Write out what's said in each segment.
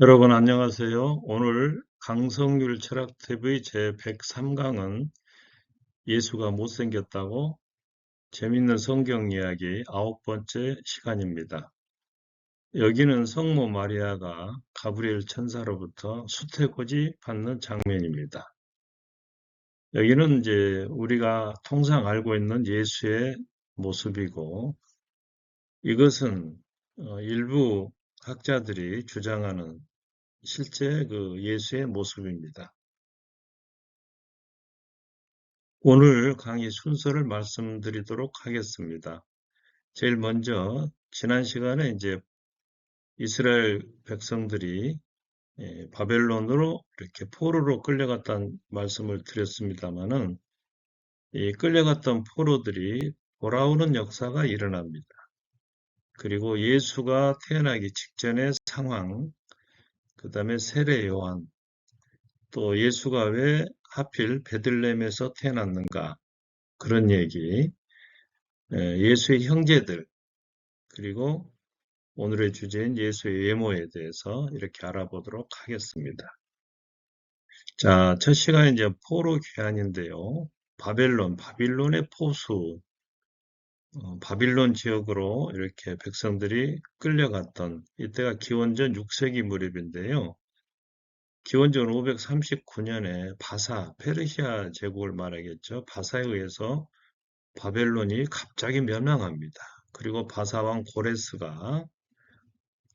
여러분 안녕하세요. 오늘 강성률 철학TV 제103강은 예수가 못생겼다고 재밌는 성경 이야기 아홉 번째 시간입니다. 여기는 성모 마리아가 가브리엘 천사로부터 수태고지 받는 장면입니다. 여기는 이제 우리가 통상 알고 있는 예수의 모습이고 이것은 어, 일부 학자들이 주장하는 실제 그 예수의 모습입니다. 오늘 강의 순서를 말씀드리도록 하겠습니다. 제일 먼저 지난 시간에 이제 이스라엘 백성들이 예, 바벨론으로 이렇게 포로로 끌려갔다는 말씀을 드렸습니다만은 이 끌려갔던 포로들이 돌아오는 역사가 일어납니다. 그리고 예수가 태어나기 직전의 상황, 그 다음에 세례 요한, 또 예수가 왜 하필 베들렘에서 태어났는가 그런 얘기, 예수의 형제들, 그리고 오늘의 주제인 예수의 예모에 대해서 이렇게 알아보도록 하겠습니다. 자, 첫 시간은 이제 포로 귀환인데요. 바벨론, 바빌론의 포수, 어, 바빌론 지역으로 이렇게 백성들이 끌려갔던 이때가 기원전 6세기 무렵인데요. 기원전 539년에 바사, 페르시아 제국을 말하겠죠. 바사에 의해서 바벨론이 갑자기 멸망합니다. 그리고 바사왕 고레스가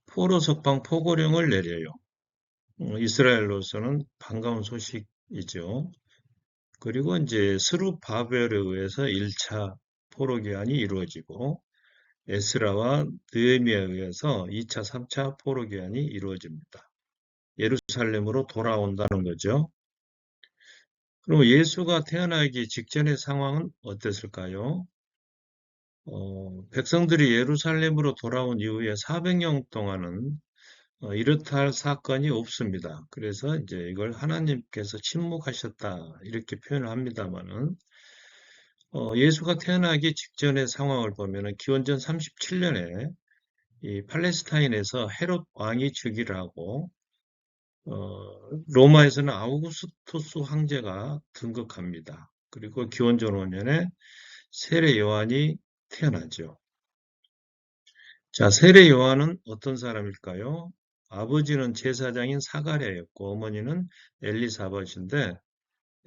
포로 석방 포고령을 내려요. 어, 이스라엘로서는 반가운 소식이죠. 그리고 이제 스루바벨에 의해서 1차 포로 기한이 이루어지고 에스라와 느헤미야에 의해서 2차, 3차 포로 기한이 이루어집니다. 예루살렘으로 돌아온다는 거죠. 그럼 예수가 태어나기 직전의 상황은 어땠을까요? 어, 백성들이 예루살렘으로 돌아온 이후에 400년 동안은 어, 이렇다 할 사건이 없습니다. 그래서 이제 이걸 하나님께서 침묵하셨다 이렇게 표현을 합니다만은 어, 예수가 태어나기 직전의 상황을 보면 기원전 37년에 이 팔레스타인에서 헤롯 왕이 즉위를 하고 어, 로마에서는 아우구스토스 황제가 등극합니다. 그리고 기원전 5년에 세례 요한이 태어나죠. 자, 세례 요한은 어떤 사람일까요? 아버지는 제사장인 사가랴였고 어머니는 엘리사벳인데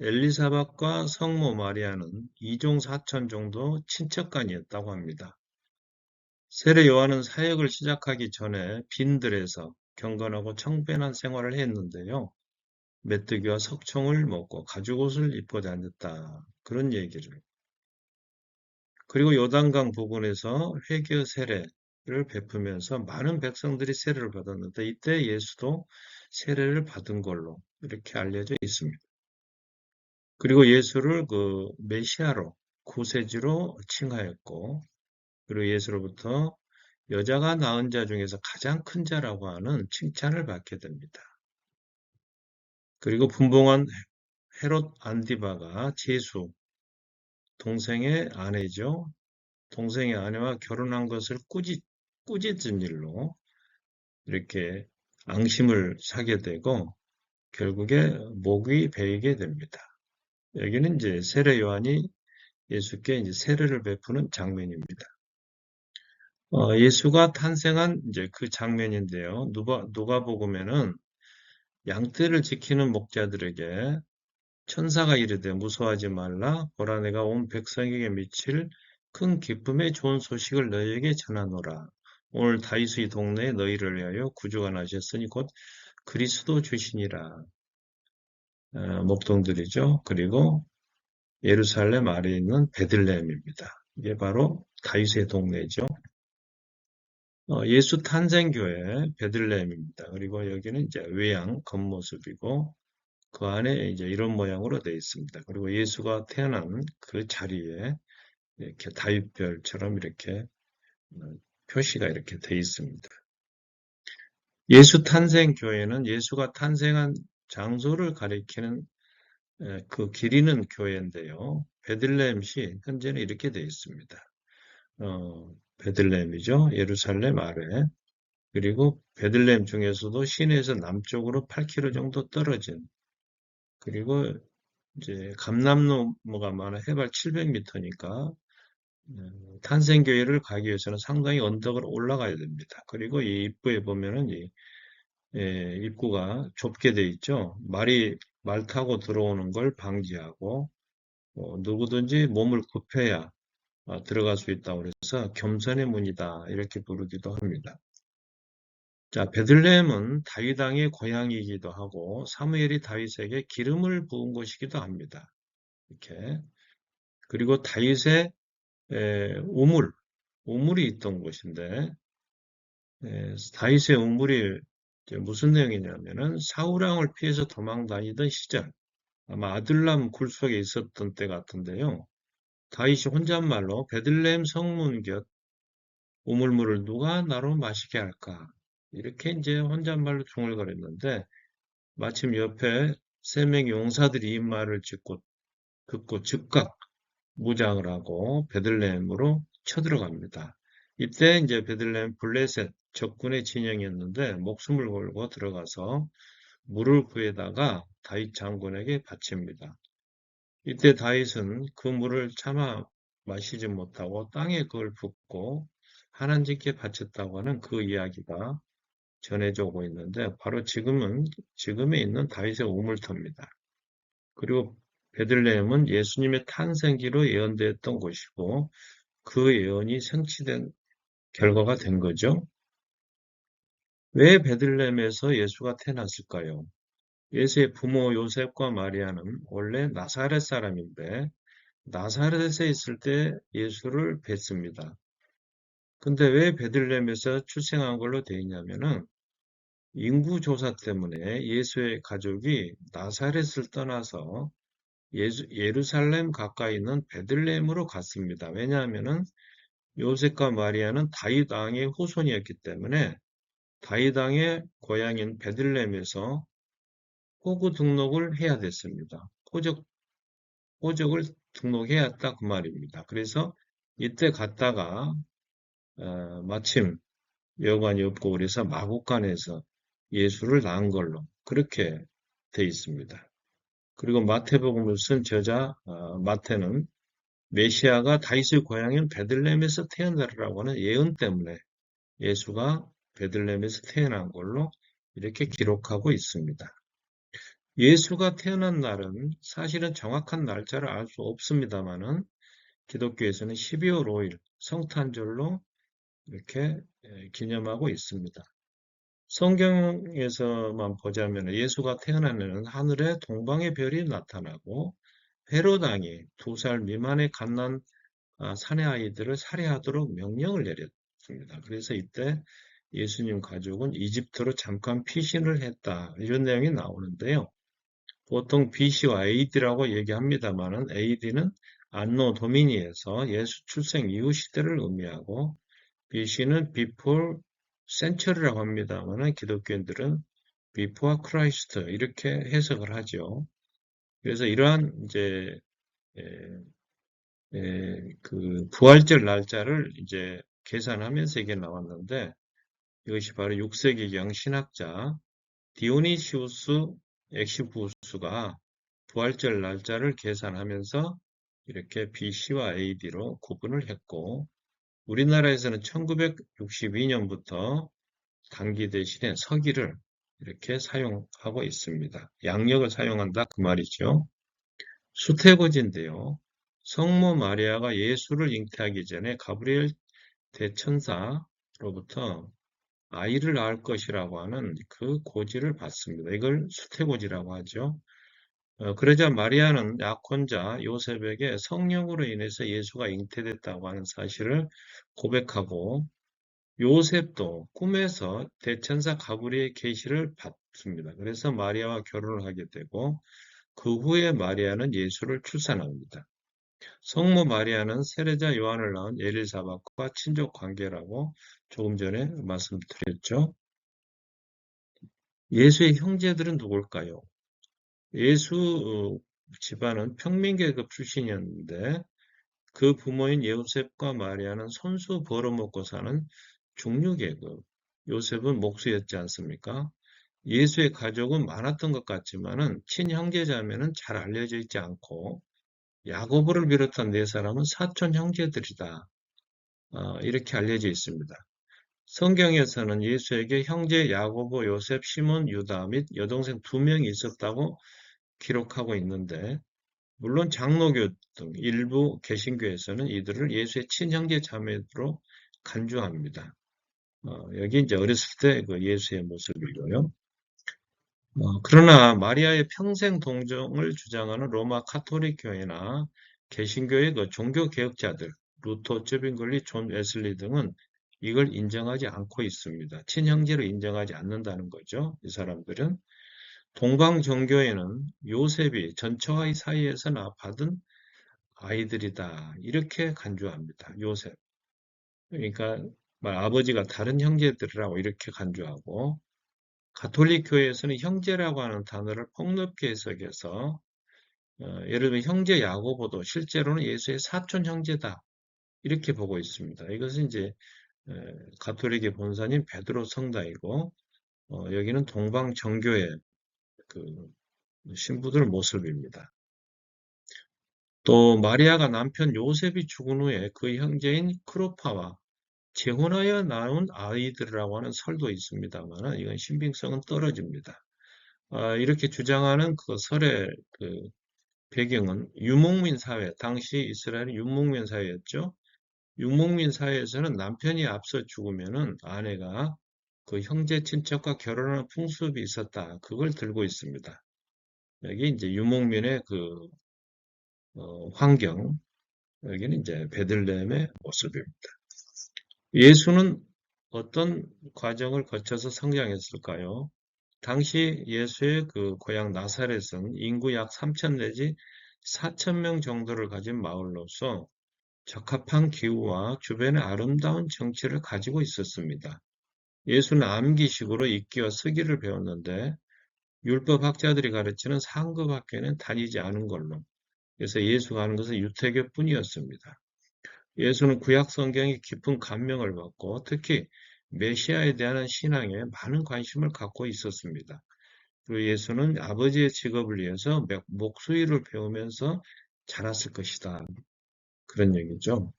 엘리사벳과 성모 마리아는 이종 사천 정도 친척간이었다고 합니다. 세례 요한은 사역을 시작하기 전에 빈들에서 경건하고 청변한 생활을 했는데요. 메뚜기와 석청을 먹고 가죽옷을 입고 다녔다. 그런 얘기를. 그리고 요단강 부근에서 회개 세례를 베푸면서 많은 백성들이 세례를 받았는데 이때 예수도 세례를 받은 걸로 이렇게 알려져 있습니다. 그리고 예수를 그 메시아로 구세주로 칭하였고 그리고 예수로부터 여자가 낳은 자 중에서 가장 큰 자라고 하는 칭찬을 받게 됩니다. 그리고 분봉한 헤롯 안디바가 제수 동생의 아내죠. 동생의 아내와 결혼한 것을 꾸짖, 꾸짖은 일로 이렇게 앙심을 사게 되고 결국에 목이 베이게 됩니다. 여기는 이제 세례 요한이 예수께 이제 세례를 베푸는 장면입니다. 어, 예수가 탄생한 이제 그 장면인데요. 누가 누가 보면은 양떼를 지키는 목자들에게 천사가 이르되 무서워하지 말라 보라 내가 온 백성에게 미칠 큰 기쁨의 좋은 소식을 너희에게 전하노라. 오늘 다윗의 동네에 너희를 위하여 구주가 나셨으니 곧 그리스도 주시니라. 어, 목동들이죠. 그리고 예루살렘 아래에 있는 베들레헴입니다. 이게 바로 다윗의 동네죠. 어, 예수 탄생교회 베들레헴입니다. 그리고 여기는 이제 외양 겉모습이고 그 안에 이제 이런 모양으로 되어 있습니다. 그리고 예수가 태어난 그 자리에 이렇게 다윗별처럼 이렇게 어, 표시가 이렇게 되어 있습니다. 예수 탄생 교회는 예수가 탄생한 장소를 가리키는 그 기리는 교회인데요. 베들레헴시 현재는 이렇게 되어 있습니다. 어, 베들레헴이죠. 예루살렘 아래. 그리고 베들레헴 중에서도 시내에서 남쪽으로 8km 정도 떨어진 그리고 이제 감남로가 많아 해발 700m니까 탄생교회를 가기 위해서는 상당히 언덕을 올라가야 됩니다. 그리고 이 입구에 보면은 이 예, 입구가 좁게 돼 있죠. 말이 말 타고 들어오는 걸 방지하고 뭐 누구든지 몸을 굽혀야 아, 들어갈 수 있다고 그래서 겸손의 문이다 이렇게 부르기도 합니다. 자, 베들레헴은 다윗 왕의 고향이기도 하고 사무엘이 다윗에게 기름을 부은 곳이기도 합니다. 이렇게 그리고 다윗의 에, 우물, 우물이 있던 곳인데 에, 다윗의 우물이 무슨 내용이냐면은 사우랑을 피해서 도망 다니던 시절 아마 아들람 굴 속에 있었던 때 같은데요. 다윗이 혼잣말로 베들레헴 성문 곁 우물물을 누가 나로 마시게 할까? 이렇게 이제 혼잣말로 중얼거렸는데 마침 옆에 세 명의 용사들이 이 말을 듣고, 듣고 즉각 무장을 하고 베들레헴으로 쳐들어갑니다. 이때 이제 베들레헴 블레셋 적군의 진영이었는데 목숨을 걸고 들어가서 물을 구해다가 다윗 장군에게 바칩니다. 이때 다윗은 그 물을 차마 마시지 못하고 땅에 그걸 붓고 하나님께 바쳤다고 하는 그 이야기가 전해져 오고 있는데 바로 지금은 지금에 있는 다윗의 우물터입니다. 그리고 베들레헴은 예수님의 탄생기로 예언되었던 곳이고 그 예언이 성취된 결과가 된 거죠. 왜 베들레헴에서 예수가 태어났을까요? 예수의 부모 요셉과 마리아는 원래 나사렛 사람인데 나사렛에 있을 때 예수를 뵀습니다. 근데 왜 베들레헴에서 출생한 걸로 되어 있냐면은 인구 조사 때문에 예수의 가족이 나사렛을 떠나서 예수, 예루살렘 가까이 있는 베들레헴으로 갔습니다. 왜냐하면은 요셉과 마리아는 다윗 왕의 후손이었기 때문에 다윗 왕의 고향인 베들레헴에서 호구 등록을 해야 됐습니다. 호적, 호적을 등록해야 했다 그 말입니다. 그래서 이때 갔다가 어, 마침 여관이 없고 그래서 마국간에서 예수를 낳은 걸로 그렇게 돼 있습니다. 그리고 마태복음을 쓴 저자 어, 마태는 메시아가 다윗의 고향인 베들레헴에서 태어나라고 하는 예언 때문에 예수가 베들레헴에서 태어난 걸로 이렇게 기록하고 있습니다. 예수가 태어난 날은 사실은 정확한 날짜를 알 수 없습니다만은 기독교에서는 12월 5일 성탄절로 이렇게 기념하고 있습니다. 성경에서만 보자면 예수가 태어나면 하늘에 동방의 별이 나타나고 헤로당이 두 살 미만의 갓난 아, 사내 아이들을 살해하도록 명령을 내렸습니다. 그래서 이때 예수님 가족은 이집트로 잠깐 피신을 했다. 이런 내용이 나오는데요. 보통 BC와 AD라고 얘기합니다만은 AD는 안노 도미니에서 예수 출생 이후 시대를 의미하고 BC는 before century라고 합니다만은 기독교인들은 before Christ 이렇게 해석을 하죠. 그래서 이러한 이제 에, 에, 그 부활절 날짜를 이제 계산하면서 이게 나왔는데 이것이 바로 6세기경 신학자 디오니시우스 엑시부스가 부활절 날짜를 계산하면서 이렇게 BC와 AD로 구분을 했고 우리나라에서는 1962년부터 단기 대신에 서기를 이렇게 사용하고 있습니다. 양력을 사용한다 그 말이죠. 수태고지인데요. 성모 마리아가 예수를 잉태하기 전에 가브리엘 대천사로부터 아이를 낳을 것이라고 하는 그 고지를 받습니다. 이걸 수태고지라고 하죠. 어, 그러자 마리아는 약혼자 요셉에게 성령으로 인해서 예수가 잉태됐다고 하는 사실을 고백하고 요셉도 꿈에서 대천사 가브리의 계시를 받습니다. 그래서 마리아와 결혼을 하게 되고 그 후에 마리아는 예수를 출산합니다. 성모 마리아는 세례자 요한을 낳은 엘리사박과 친족 관계라고 조금 전에 말씀드렸죠. 예수의 형제들은 누굴까요? 예수 어, 집안은 평민계급 출신이었는데 그 부모인 요셉과 마리아는 손수 벌어먹고 사는 중류계급, 요셉은 목수였지 않습니까? 예수의 가족은 많았던 것 같지만은 친형제자매는 잘 알려져 있지 않고 야고보를 비롯한 네 사람은 사촌 형제들이다. 어, 이렇게 알려져 있습니다. 성경에서는 예수에게 형제 야고보, 요셉, 시몬, 유다 및 여동생 두 명이 있었다고 기록하고 있는데 물론 장로교 등 일부 개신교에서는 이들을 예수의 친형제 자매로 간주합니다. 어, 여기 이제 어렸을 때 그 예수의 모습이고요. 어, 그러나 마리아의 평생 동정을 주장하는 로마 카톨릭 교회나 개신교의 그 종교 개혁자들, 루터, 쯔빙글리, 존 웨슬리 등은 이걸 인정하지 않고 있습니다. 친형제로 인정하지 않는다는 거죠. 이 사람들은 동방정교에는 요셉이 전처와의 사이에서 나 받은 아이들이다. 이렇게 간주합니다. 요셉. 그러니까 아버지가 다른 형제들이라고 이렇게 간주하고 가톨릭 교회에서는 형제라고 하는 단어를 폭넓게 해석해서 어, 예를 들면 형제 야고보도 실제로는 예수의 사촌 형제다 이렇게 보고 있습니다. 이것은 이제 에, 가톨릭의 본사님 베드로 성당이고 어, 여기는 동방 정교의 그 신부들 모습입니다. 또 마리아가 남편 요셉이 죽은 후에 그 형제인 크로파와 재혼하여 낳은 아이들이라고 하는 설도 있습니다만 이건 신빙성은 떨어집니다. 아, 이렇게 주장하는 그 설의 그 배경은 유목민 사회, 당시 이스라엘은 유목민 사회였죠. 유목민 사회에서는 남편이 앞서 죽으면은 아내가 그 형제 친척과 결혼하는 풍습이 있었다. 그걸 들고 있습니다. 여기 이제 유목민의 그 어, 환경, 여기는 이제 베들레헴의 모습입니다. 예수는 어떤 과정을 거쳐서 성장했을까요? 당시 예수의 그 고향 나사렛은 인구 약 3천 내지 4천 명 정도를 가진 마을로서 적합한 기후와 주변의 아름다운 정치를 가지고 있었습니다. 예수는 암기식으로 읽기와 쓰기를 배웠는데 율법 학자들이 가르치는 상급 학교에는 다니지 않은 걸로 그래서 예수가 하는 것은 유태교뿐이었습니다. 예수는 구약 성경에 깊은 감명을 받고 특히 메시아에 대한 신앙에 많은 관심을 갖고 있었습니다. 그리고 예수는 아버지의 직업을 위해서 목수일을 배우면서 자랐을 것이다. 그런 얘기죠.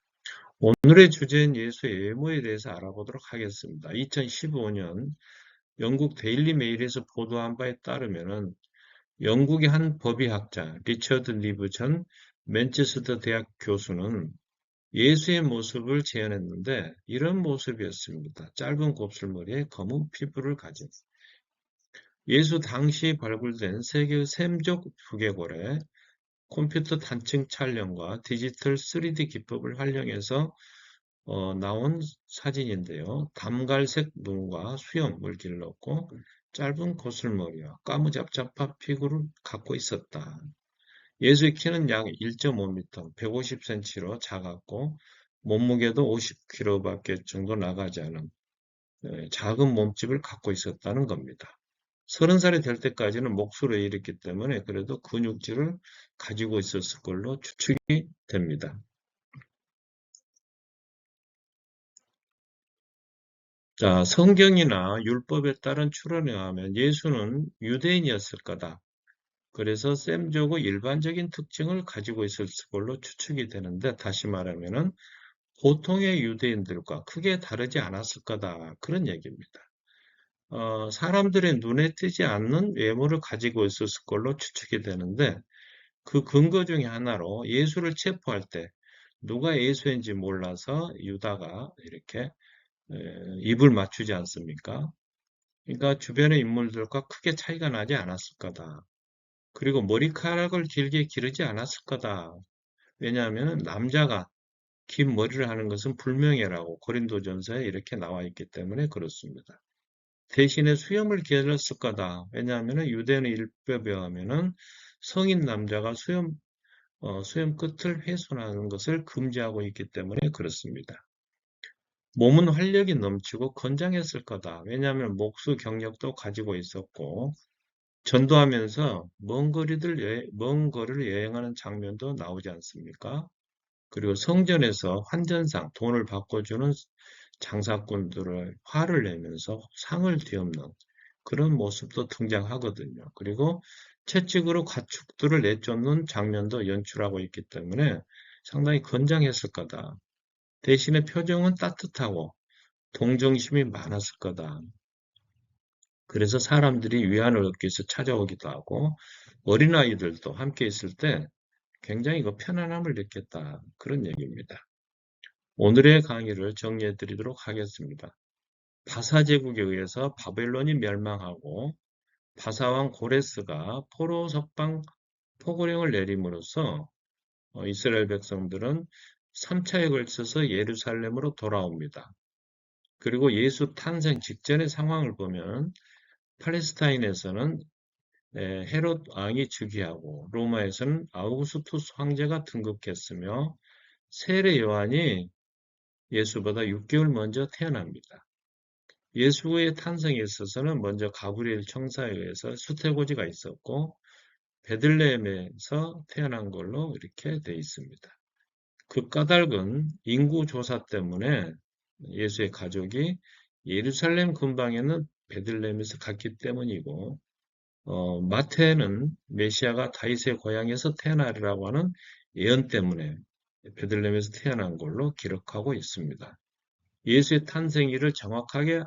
오늘의 주제인 예수의 외모에 대해서 알아보도록 하겠습니다. 2015년 영국 데일리 메일에서 보도한 바에 따르면 영국의 한 법의학자 리처드 리브 전 맨체스터 대학 교수는 예수의 모습을 재현했는데 이런 모습이었습니다. 짧은 곱슬머리에 검은 피부를 가진 예수 당시 발굴된 세계 의 샘족 두개골에 컴퓨터 단층 촬영과 디지털 3D 기법을 활용해서 어, 나온 사진인데요. 담갈색 눈과 수염을 길렀고 짧은 고슬머리와 까무잡잡한 피부를 갖고 있었다. 예수의 키는 약 1.5m, 150cm로 작았고 몸무게도 50kg밖에 정도 나가지 않은 네, 작은 몸집을 갖고 있었다는 겁니다. 30살이 될 때까지는 목수로 일했기 때문에 그래도 근육질을 가지고 있었을 걸로 추측이 됩니다. 자, 성경이나 율법에 따른 추론에 의하면 예수는 유대인이었을 거다. 그래서 셈족의 일반적인 특징을 가지고 있을 걸로 추측이 되는데 다시 말하면 보통의 유대인들과 크게 다르지 않았을 거다. 그런 얘기입니다. 어, 사람들의 눈에 띄지 않는 외모를 가지고 있었을 걸로 추측이 되는데 그 근거 중에 하나로 예수를 체포할 때 누가 예수인지 몰라서 유다가 이렇게 입을 맞추지 않습니까? 그러니까 주변의 인물들과 크게 차이가 나지 않았을 거다. 그리고 머리카락을 길게 기르지 않았을 거다. 왜냐하면 남자가 긴 머리를 하는 것은 불명예라고 고린도전서에 이렇게 나와 있기 때문에 그렇습니다. 대신에 수염을 길렀을 거다. 왜냐하면 유대인의 일법에 하면은 성인 남자가 수염 어, 수염 끝을 훼손하는 것을 금지하고 있기 때문에 그렇습니다. 몸은 활력이 넘치고 건장했을 거다. 왜냐하면 목수 경력도 가지고 있었고 전도하면서 먼 거리들 먼 거리를 여행하는 장면도 나오지 않습니까? 그리고 성전에서 환전상 돈을 바꿔주는 장사꾼들을 화를 내면서 상을 뒤엎는 그런 모습도 등장하거든요. 그리고 채찍으로 가축들을 내쫓는 장면도 연출하고 있기 때문에 상당히 건장했을 거다. 대신에 표정은 따뜻하고 동정심이 많았을 거다. 그래서 사람들이 위안을 얻기 위해서 찾아오기도 하고 어린아이들도 함께 있을 때 굉장히 그 편안함을 느꼈다. 그런 얘기입니다. 오늘의 강의를 정리해 드리도록 하겠습니다. 바사 제국에 의해서 바벨론이 멸망하고 바사왕 고레스가 포로 석방 포고령을 내림으로써 어, 이스라엘 백성들은 3차에 걸쳐서 예루살렘으로 돌아옵니다. 그리고 예수 탄생 직전의 상황을 보면 팔레스타인에서는 헤롯 왕이 즉위하고 로마에서는 아우구스투스 황제가 등극했으며 세례 요한이 예수보다 6개월 먼저 태어납니다. 예수의 탄생에 있어서는 먼저 가브리엘 청사에 의해서 수태고지가 있었고 베들레헴에서 태어난 걸로 이렇게 되어 있습니다. 그 까닭은 인구 조사 때문에 예수의 가족이 예루살렘 근방에는 베들레헴에서 갔기 때문이고 어, 마태는 메시아가 다윗의 고향에서 태어나리라고 하는 예언 때문에 베들레헴에서 태어난 걸로 기록하고 있습니다. 예수의 탄생일을 정확하게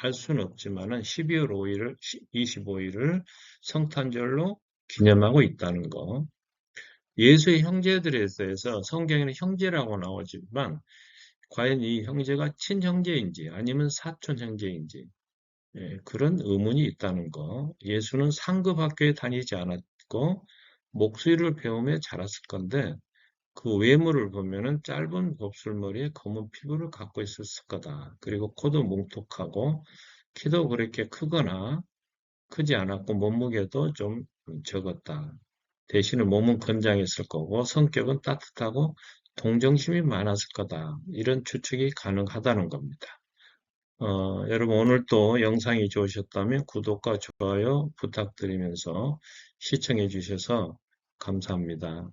알 수는 없지만 12월 5일을 25일을 성탄절로 기념하고 있다는 거. 예수의 형제들에 대해서 성경에는 형제라고 나오지만 과연 이 형제가 친형제인지 아니면 사촌 형제인지 예, 그런 의문이 있다는 거. 예수는 상급 학교에 다니지 않았고 목소리를 배우며 자랐을 건데 그 외모를 보면은 짧은 곱슬머리에 검은 피부를 갖고 있었을 거다. 그리고 코도 뭉툭하고 키도 그렇게 크거나 크지 않았고 몸무게도 좀 적었다. 대신에 몸은 건장했을 거고 성격은 따뜻하고 동정심이 많았을 거다. 이런 추측이 가능하다는 겁니다. 어, 여러분 오늘 또 영상이 좋으셨다면 구독과 좋아요 부탁드리면서 시청해 주셔서 감사합니다.